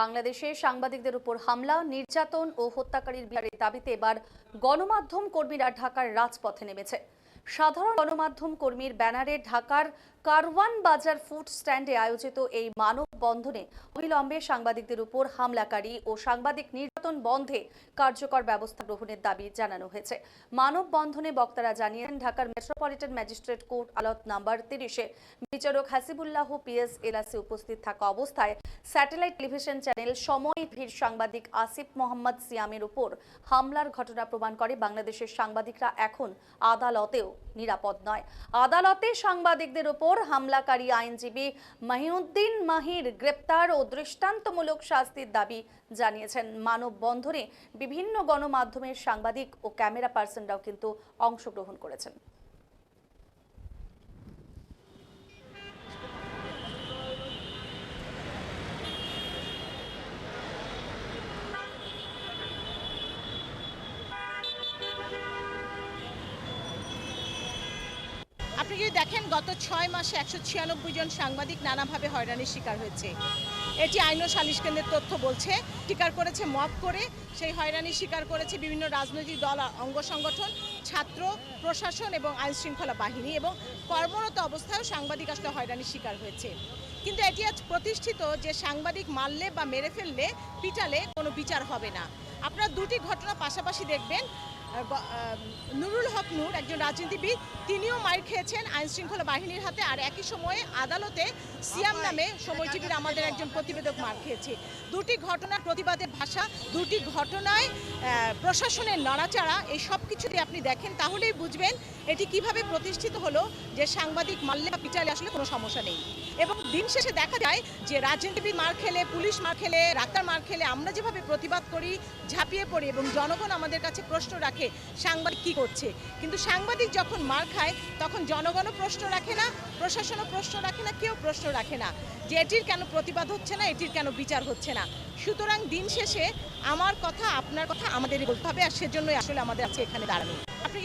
বাংলাদেশে সাংবাদিকদের উপর হামলা, নির্যাতন ও হত্যাকারীর বিচারের দাবিতে এবার গণমাধ্যম কর্মীরা ঢাকার রাজপথে নেমেছে। সাধারণ গণমাধ্যম কর্মীর ব্যানারে ঢাকার কারওয়ান বাজার ফুড স্ট্যান্ডে আয়োজিত এই মানববন্ধনে অবিলম্বে সাংবাদিকদের উপর হামলাকারী ও সাংবাদিক নির্যাতন বন্ধে কার্যকর ব্যবস্থা গ্রহণের দাবি জানানো হয়েছে। মানববন্ধনে বক্তারা জানিয়েছেন, ঢাকার মেট্রোপলিটন ম্যাজিস্ট্রেট কোর্ট আদালত নাম্বার তিরিশে বিচারক হাসিবুল্লাহ পিএস এলাসি উপস্থিত থাকা অবস্থায় স্যাটেলাইট টেলিভিশন চ্যানেল সময় ভিড় সাংবাদিক আসিফ মোহাম্মদ সিয়ামের উপর হামলার ঘটনা প্রমাণ করে বাংলাদেশের সাংবাদিকরা এখন আদালতেও নিরাপদ নয়। আদালতে সাংবাদিকদের উপর হামলাকারী আইনজীবী মাহিউদ্দিন মাহির গ্রেপ্তার ও দৃষ্টান্তমূলক শাস্তির দাবি জানিয়েছেন। মানববন্ধনে বিভিন্ন গণমাধ্যমের সাংবাদিক ও ক্যামেরা পার্সনরাও কিন্তু অংশগ্রহণ করেছেন। আপনি যদি দেখেন, গত ছয় মাসে একশো ছিয়ানব্বই জন সাংবাদিক নানাভাবে হয়রানির শিকার হয়েছে। এটি আইন ও সালিশ কেন্দ্রের তথ্য বলছে, স্বীকার করেছে, মব করে, সেই হয়রানির শিকার করেছে বিভিন্ন রাজনৈতিক দল অঙ্গ সংগঠন, ছাত্র, প্রশাসন এবং আইন শৃঙ্খলা বাহিনী এবং কর্মরত অবস্থায়ও সাংবাদিক আসলে হয়রানির শিকার হয়েছে। কিন্তু এটি আজ প্রতিষ্ঠিত যে সাংবাদিক মারলে বা মেরে ফেললে, পিটালে কোনো বিচার হবে না। আপনারা দুটি ঘটনা পাশাপাশি দেখবেন। নুরুল হক নূর একজন রাজনীতিবিদ তিনিও মার খেয়েছেন আইন শৃঙ্খলা বাহিনীর হাতে আর একই সময়ে আদালতে সিয়াম নামে সময় টিভির আমাদের একজন প্রতিবেদক মার খেয়েছে। দুটি ঘটনার প্রতিবাদের ভাষা দুটি ঘটনায় প্রশাসনের নড়াচড়া এই সব কিছু যদি আপনি দেখেন তাহলেই বুঝবেন এটি কীভাবে প্রতিষ্ঠিত হলো যে সাংবাদিক মারলে বা পিটালে আসলে কোনো সমস্যা নেই। এবং দিন শেষে দেখা যায় যে রাজনীতিবিদ মার খেলে পুলিশ মার খেলে ডাক্তার মার খেলে আমরা যেভাবে প্রতিবাদ করি ঝাঁপিয়ে পড়ি এবং জনগণ আমাদের কাছে প্রশ্ন রাখে সাংবাদিক কি করছে? কিন্তু সাংবাদিক যখন মার খায়, তখন জনগণও প্রশ্ন রাখে না, প্রশাসনও প্রশ্ন রাখে না, কেউ প্রশ্ন রাখে না যে এটির কেন প্রতিবাদ হচ্ছে না, এটির কেন বিচার হচ্ছে না। সুতরাং দিন শেষে আমার কথা, আপনার কথা আমাদেরই বলতে হবে, আর সেজন্যই আসলে আমাদের আছে এখানে দাঁড়ানো। আপনি